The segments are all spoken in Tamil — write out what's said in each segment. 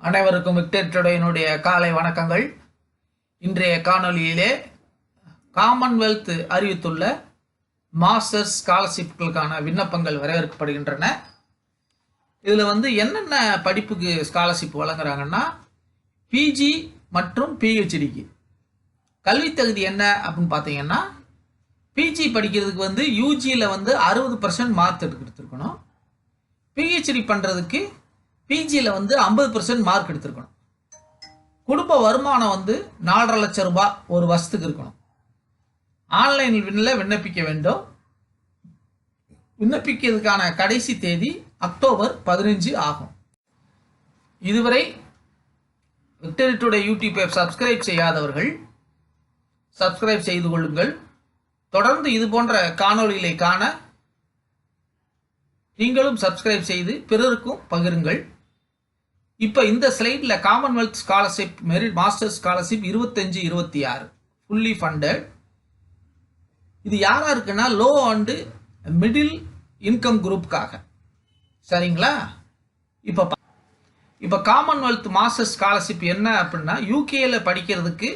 அனைவருக்கும் விக்டர் காலை வணக்கங்கள். இன்றைய காணொலியிலே காமன்வெல்த் அறிவித்துள்ள மாஸ்டர்ஸ் ஸ்காலர்ஷிப்களுக்கான விண்ணப்பங்கள் வரவேற்கப்படுகின்றன. இதில் வந்து என்னென்ன படிப்புக்கு ஸ்காலர்ஷிப் வழங்குறாங்கன்னா பிஜி மற்றும் பிஹெச்டிக்கு கல்வி தகுதி என்ன அப்படின்னு பார்த்தீங்கன்னா பிஜி படிக்கிறதுக்கு வந்து யூஜியில் வந்து அறுபது பர்சன்ட் மார்க் எடுத்துருக்கணும் பிஹெச்டி பண்ணுறதுக்கு பிஜியில் வந்து ஐம்பது பர்சன்ட் மார்க் எடுத்திருக்கணும். குடும்ப வருமானம் வந்து நாலரை லட்சம் ரூபாய் ஒரு வருஷத்துக்கு இருக்கணும். ஆன்லைனில் விண்ணப்பிக்க வேண்டும். விண்ணப்பிக்கிறதுக்கான கடைசி தேதி அக்டோபர் பதினஞ்சு ஆகும். இதுவரை விக்டரி டுடே யூடியூப்பை சப்ஸ்கிரைப் செய்யாதவர்கள் சப்ஸ்கிரைப் செய்து கொள்ளுங்கள். தொடர்ந்து இது போன்ற காணொளிகளை காண நீங்களும் சப்ஸ்கிரைப் செய்து பிறருக்கும் பகிருங்கள். இப்போ இந்த ஸ்லைடில் Commonwealth scholarship merit master scholarship இருபத்தஞ்சு இருபத்தி ஆறு ஃபுல்லி ஃபண்டட் இது யாராக இருக்குன்னா லோ அண்டு மிடில் இன்கம் குரூப்புக்காக சரிங்களா? இப்போ இப்போ காமன்வெல்த் மாஸ்டர் ஸ்காலர்ஷிப் என்ன அப்படின்னா யூகேயில் படிக்கிறதுக்கு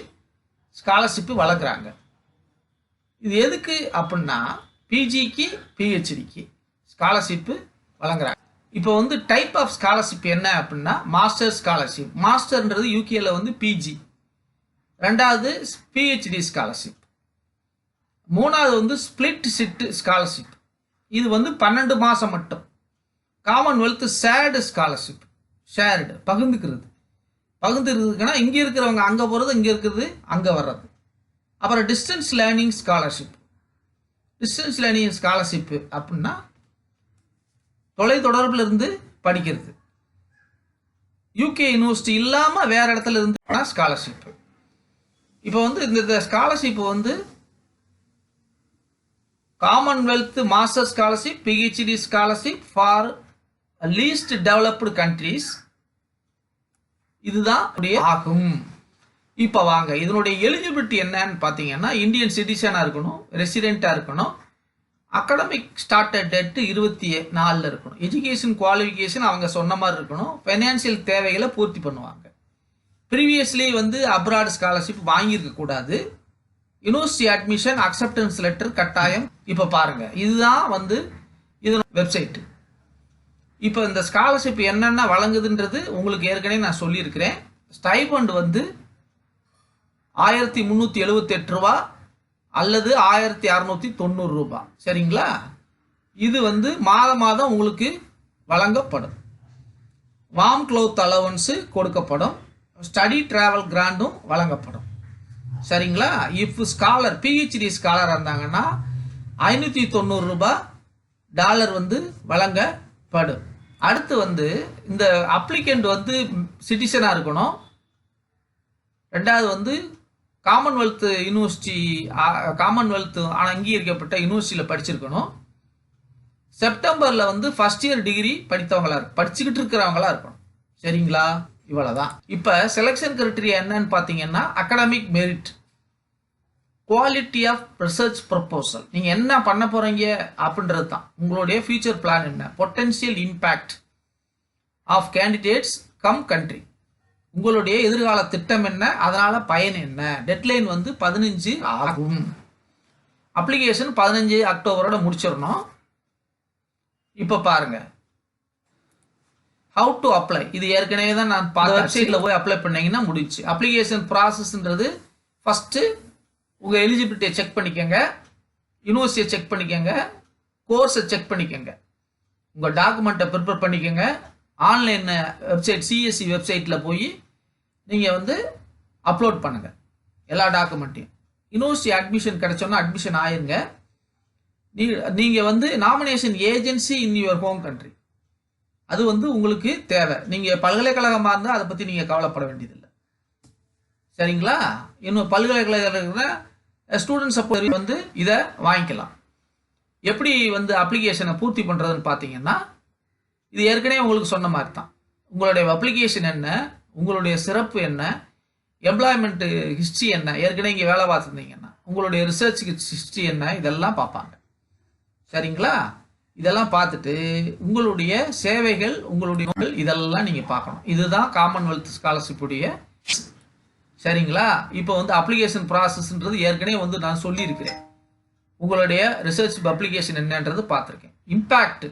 ஸ்காலர்ஷிப் வழங்குறாங்க இது எதுக்கு அப்படின்னா பிஜிக்கு பிஹெச்டிக்கு ஸ்காலர்ஷிப்பு வழங்குறாங்க. இப்போ வந்து டைப் ஆஃப் ஸ்காலர்ஷிப் என்ன அப்படின்னா மாஸ்டர் ஸ்காலர்ஷிப் மாஸ்டர்ன்றது யூகேல வந்து பிஜி ரெண்டாவது பிஹெச்டி ஸ்காலர்ஷிப் மூணாவது வந்து ஸ்பிளிட் சிட் ஸ்காலர்ஷிப் இது வந்து பன்னெண்டு மாதம் மட்டும். காமன்வெல்த் ஷேர்டு ஸ்காலர்ஷிப் ஷேர்டு பகிர்ந்துக்கிறது. பகிர்ந்துக்கிறதுக்குன்னா இங்கே இருக்கிறவங்க அங்கே போகிறது இங்கே இருக்கிறது அங்கே வர்றது. அப்புறம் distance learning scholarship distance learning scholarship அப்படின்னா தொலைத்தொடர்புல இருந்து படிக்கிறது யூகே யூனிவர்சிட்டி இல்லாமல் வேற இடத்துல இருந்து ஸ்காலர்ஷிப் இப்போ வந்து இந்த ஸ்காலர்ஷிப் வந்து Commonwealth master scholarship PhD scholarship for least developed countries இதுதான் ஆகும். இப்போ வாங்க இதனுடைய எலிஜிபிலிட்டி என்னன்னு பார்த்தீங்கன்னா இந்தியன் சிட்டிசனாக இருக்கணும் ரெசிடெண்ட்டாக இருக்கணும். அகடமிக் ஸ்டார்டட் டேட்டு இருபத்தி நாலில் இருக்கணும். எஜுகேஷன் குவாலிஃபிகேஷன் அவங்க சொன்ன மாதிரி இருக்கணும். ஃபைனான்சியல் தேவைகளை பூர்த்தி பண்ணுவாங்க. ப்ரீவியஸ்லி வந்து அப்ராட் ஸ்காலர்ஷிப் வாங்கியிருக்கக்கூடாது யூனிவர்சிட்டி அட்மிஷன் அக்செப்டன்ஸ் லெட்டர் கட்டாயம். இப்போ பாருங்கள் இதுதான் வந்து இது வெப்சைட்டு இப்போ இந்த ஸ்காலர்ஷிப் என்னென்ன வழங்குதுன்றது உங்களுக்கு ஏற்கனவே நான் சொல்லியிருக்கிறேன். ஸ்டைபண்ட் வந்து ஆயிரத்தி முந்நூற்றி எழுபத்தெட்டு ரூபா. அல்லது ஆயிரத்தி அறநூற்றி தொண்ணூறு ரூபா. சரிங்களா? இது வந்து மாதம் மாதம் உங்களுக்கு வழங்கப்படும். வார்ம் க்ளோத் அலவன்ஸு கொடுக்கப்படும். ஸ்டடி டிராவல் கிராண்டும் வழங்கப்படும். சரிங்களா? இஃப் ஸ்காலர் பிஹெச்டி ஸ்காலர் இருந்தாங்கன்னா ஐநூற்றி தொண்ணூறு ரூபாய் டாலர் வந்து வழங்கப்படும். அடுத்து வந்து இந்த அப்ளிகண்ட் வந்து சிட்டிசனாக இருக்கணும். ரெண்டாவது வந்து காமன்வெல்த் யூனிவர்சிட்டி காமன்வெல்த் அங்கீகரிக்கப்பட்ட யூனிவர்சிட்டியில் படிச்சிருக்கணும். செப்டம்பரில் வந்து ஃபர்ஸ்ட் இயர் டிகிரி படித்தவங்களா படிச்சுக்கிட்டு இருக்கிறவங்களா இருக்கணும். சரிங்களா? இவ்வளோதான் இப்போ செலெக்ஷன் கிரைட்டீரியா என்னன்னு பார்த்தீங்கன்னா academic merit quality of research proposal நீங்கள் என்ன பண்ண போகிறீங்க அப்படின்றது தான். உங்களுடைய ஃபியூச்சர் பிளான் என்ன? Potential impact of candidates come country உங்களுடைய எதிர்கால திட்டம் என்ன? அதனால பயன் என்ன? டெட்லைன் வந்து பதினஞ்சு ஆகும். அப்ளிகேஷன் பதினஞ்சு அக்டோபரோட முடிச்சிடணும். இப்போ பாருங்க. ஹவு டு அப்ளை இது ஏற்கனவே தான் நான் வெப்சைட்டில் போய் அப்ளை பண்ணீங்கன்னா முடிச்சு அப்ளிகேஷன் ப்ராசஸ்ன்றது ஃபஸ்ட்டு உங்கள் எலிஜிபிலிட்டியை செக் பண்ணிக்கோங்க. யூனிவர்சிட்டியை செக் பண்ணிக்கோங்க. கோர்ஸை செக் பண்ணிக்கோங்க. உங்கள் டாக்குமெண்ட்டை ப்ரிப்பேர் பண்ணிக்கோங்க. ஆன்லைன் வெப்சைட் சிஎஸ்சி வெப்சைட்டில் போய் நீங்கள் வந்து அப்லோட் பண்ணுங்கள் எல்லா டாக்குமெண்ட்டையும் யூனிவர்சிட்டி அட்மிஷன் கிடைச்சோன்னா அட்மிஷன் ஆயிருங்க. நீ நீங்கள் வந்து nomination agency in your home country அது வந்து உங்களுக்கு தேவை. நீங்கள் பல்கலைக்கழகமாக இருந்தால் அதை பற்றி நீங்கள் கவலைப்பட வேண்டியதில்லை. சரிங்களா? இன்னும் பல்கலைக்கழக ஸ்டூடெண்ட் சப்போர்ட் வந்து இதை வாங்கிக்கலாம். எப்படி வந்து அப்ளிகேஷனை பூர்த்தி பண்ணுறதுன்னு பார்த்தீங்கன்னா இது ஏற்கனவே உங்களுக்கு சொன்ன மாதிரி தான் உங்களுடைய அப்ளிகேஷன் என்ன? உங்களுடைய சிறப்பு என்ன? எம்ப்ளாய்மெண்ட் ஹிஸ்ட்ரி என்ன? ஏற்கனவே இங்கே வேலை பார்த்துருந்தீங்கன்னா உங்களுடைய ரிசர்ச் ஹிஸ்ட்ரி என்ன? இதெல்லாம் பார்ப்பாங்க. சரிங்களா? இதெல்லாம் பார்த்துட்டு உங்களுடைய சேவைகள் உங்களுடைய இதெல்லாம் நீங்கள் பார்க்கணும். இதுதான் காமன்வெல்த் ஸ்காலர்ஷிப்புடைய சரிங்களா? இப்போ வந்து அப்ளிகேஷன் ப்ராசஸ்ன்றது ஏற்கனவே வந்து நான் சொல்லியிருக்கிறேன். உங்களுடைய ரிசர்ச் பப்ளிகேஷன் என்னன்றது பார்த்துருக்கேன். இம்பேக்ட்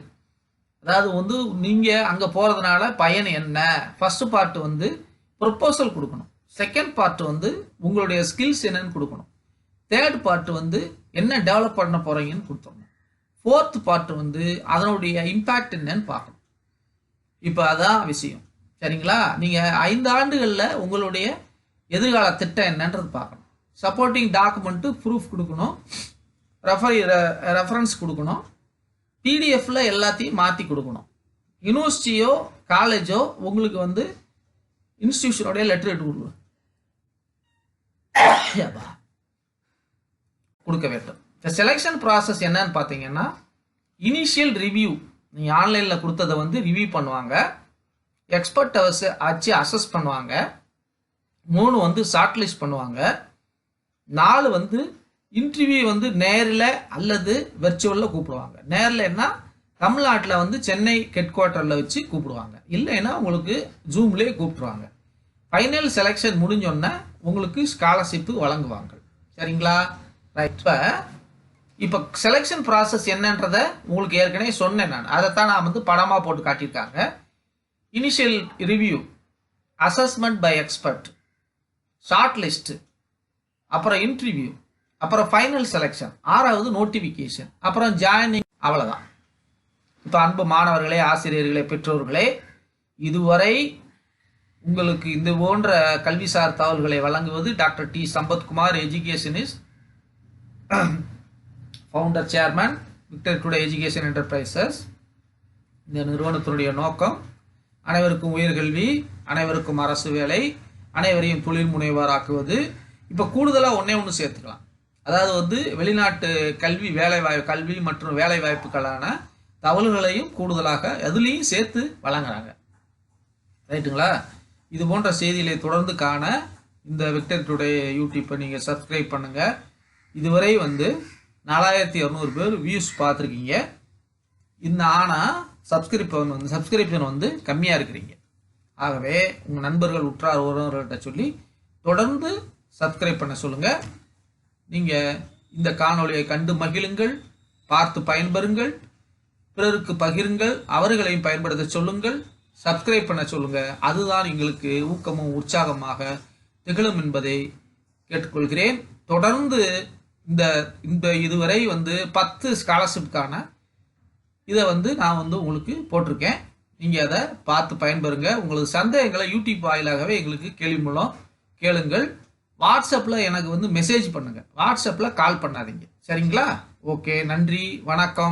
அதாவது வந்து நீங்கள் அங்கே போகிறதுனால பயன் என்ன? ஃபஸ்ட்டு பார்ட் வந்து ப்ரொப்போசல் கொடுக்கணும். செகண்ட் பார்ட் வந்து உங்களுடைய ஸ்கில்ஸ் என்னன்னு கொடுக்கணும். தேர்ட் பார்ட் வந்து என்ன டெவலப் பண்ண போகிறீங்கன்னு கொடுத்துடணும். ஃபோர்த் பார்ட் வந்து அதனுடைய இம்பேக்ட் என்னன்னு பார்க்கணும். இப்போ அதான் விஷயம். சரிங்களா? நீங்கள் ஐந்து ஆண்டுகளில் உங்களுடைய எதிர்கால திட்டம் என்னன்றது பார்க்கணும். சப்போர்ட்டிங் டாக்குமெண்ட்டு ப்ரூஃப் கொடுக்கணும். ரெஃபரி ரெஃபரன்ஸ் கொடுக்கணும். பிடிஎஃப்ல எல்லாத்தையும் மாற்றி கொடுக்கணும். யூனிவர்சிட்டியோ காலேஜோ உங்களுக்கு வந்து இன்ஸ்டிடியூஷனோடைய லெட்டர் எடுத்து கொடுக்கணும் கொடுக்க வேண்டும். இந்த செலெக்ஷன் ப்ராசஸ் என்னன்னு பார்த்தீங்கன்னா இனிஷியல் ரிவ்யூ நீங்கள் ஆன்லைனில் கொடுத்ததை வந்து ரிவ்யூ பண்ணுவாங்க. எக்ஸ்பர்ட் அவர்ஸ் ஆச்சு அசஸ் பண்ணுவாங்க. மூணு வந்து ஷார்ட் லிஸ்ட் பண்ணுவாங்க. நாலு வந்து இன்டர்வியூ வந்து நேரில் அல்லது வெர்ச்சுவலில் கூப்பிடுவாங்க. நேரில்னா தமிழ்நாட்டில் வந்து சென்னை ஹெட் குவார்ட்டரில் வச்சு கூப்பிடுவாங்க. இல்லைன்னா உங்களுக்கு ஜூம்லேயே கூப்பிடுவாங்க ஃபைனல் செலெக்ஷன் முடிஞ்சோடனே உங்களுக்கு ஸ்காலர்ஷிப்பு வழங்குவாங்க. சரிங்களா? ரைட் இப்போ இப்போ செலெக்ஷன் ப்ராசஸ் என்னன்றதை உங்களுக்கு ஏற்கனவே சொன்னேன் நான். அதைத்தான் நான் வந்து படமாக போட்டு காட்டியிருக்காங்க. Initial review assessment by expert short list அப்புறம் இன்டர்வியூ அப்புறம் ஃபைனல் செலெக்ஷன் ஆறாவது நோட்டிஃபிகேஷன் அப்புறம் ஜாயினிங் அவ்வளோதான் இப்போ அன்பு மாணவர்களே ஆசிரியர்களே பெற்றோர்களே இதுவரை உங்களுக்கு இந்த போன்ற கல்விசார் தகவல்களை வழங்குவது doctor D. Sampathkumar educationist founder chairman Victory Today education enterprises இந்த நிறுவனத்தினுடைய நோக்கம் அனைவருக்கும் உயர்கல்வி அனைவருக்கும் அரசு வேலை அனைவரையும் தொழில் முனைவராக்குவது. இப்போ கூடுதலாக ஒன்றே ஒன்று சேர்த்துக்கலாம். அதாவது வந்து வெளிநாட்டு கல்வி வேலைவாய் கல்வி மற்றும் வேலை வாய்ப்புகளான தகவல்களையும் கூடுதலாக அதுலேயும் சேர்த்து வழங்குறாங்க. ரைட்டுங்களா? இது போன்ற செய்திகளை தொடர்ந்து காண இந்த விக்டர் டுடே யூடியூப்பை நீங்கள் சப்ஸ்கிரைப் பண்ணுங்கள் இதுவரை வந்து நாலாயிரத்தி இரநூறு பேர் வியூஸ் பார்த்துருக்கீங்க. இந்த ஆனால் சப்ஸ்கிரிப்பன் வந்து சப்ஸ்கிரிப்ஷன் வந்து கம்மியாக இருக்கிறீங்க. ஆகவே உங்கள் நண்பர்கள் உற்றார் உறவினர்கள்ட்ட சொல்லி தொடர்ந்து சப்ஸ்கிரைப் பண்ண சொல்லுங்கள் நீங்கள் இந்த காணொளியை கண்டு மகிழுங்கள் பார்த்து பயன்பெறுங்கள் பிறருக்கு பகிருங்கள் அவர்களையும் பயன்படுத்த சொல்லுங்கள் சப்ஸ்கிரைப் பண்ண சொல்லுங்கள் அதுதான் எங்களுக்கு ஊக்கமும் உற்சாகமாக திகழும் என்பதை கேட்டுக்கொள்கிறேன். தொடர்ந்து இந்த இந்த இதுவரை வந்து பத்து ஸ்காலர்ஷிப்கான இதை வந்து நான் வந்து உங்களுக்கு போட்டிருக்கேன். நீங்கள் அதை பார்த்து பயன்பெறுங்க. உங்களுக்கு சந்தேகங்களை யூடியூப் வாயிலாகவே எங்களுக்கு கேள்வி மூலம் கேளுங்கள். வாட்ஸ்அப்பில் எனக்கு வந்து மெசேஜ் பண்ணுங்கள் வாட்ஸ்அப்பில் கால் பண்ணாதீங்க. சரிங்களா? ஓகே நன்றி வணக்கம்.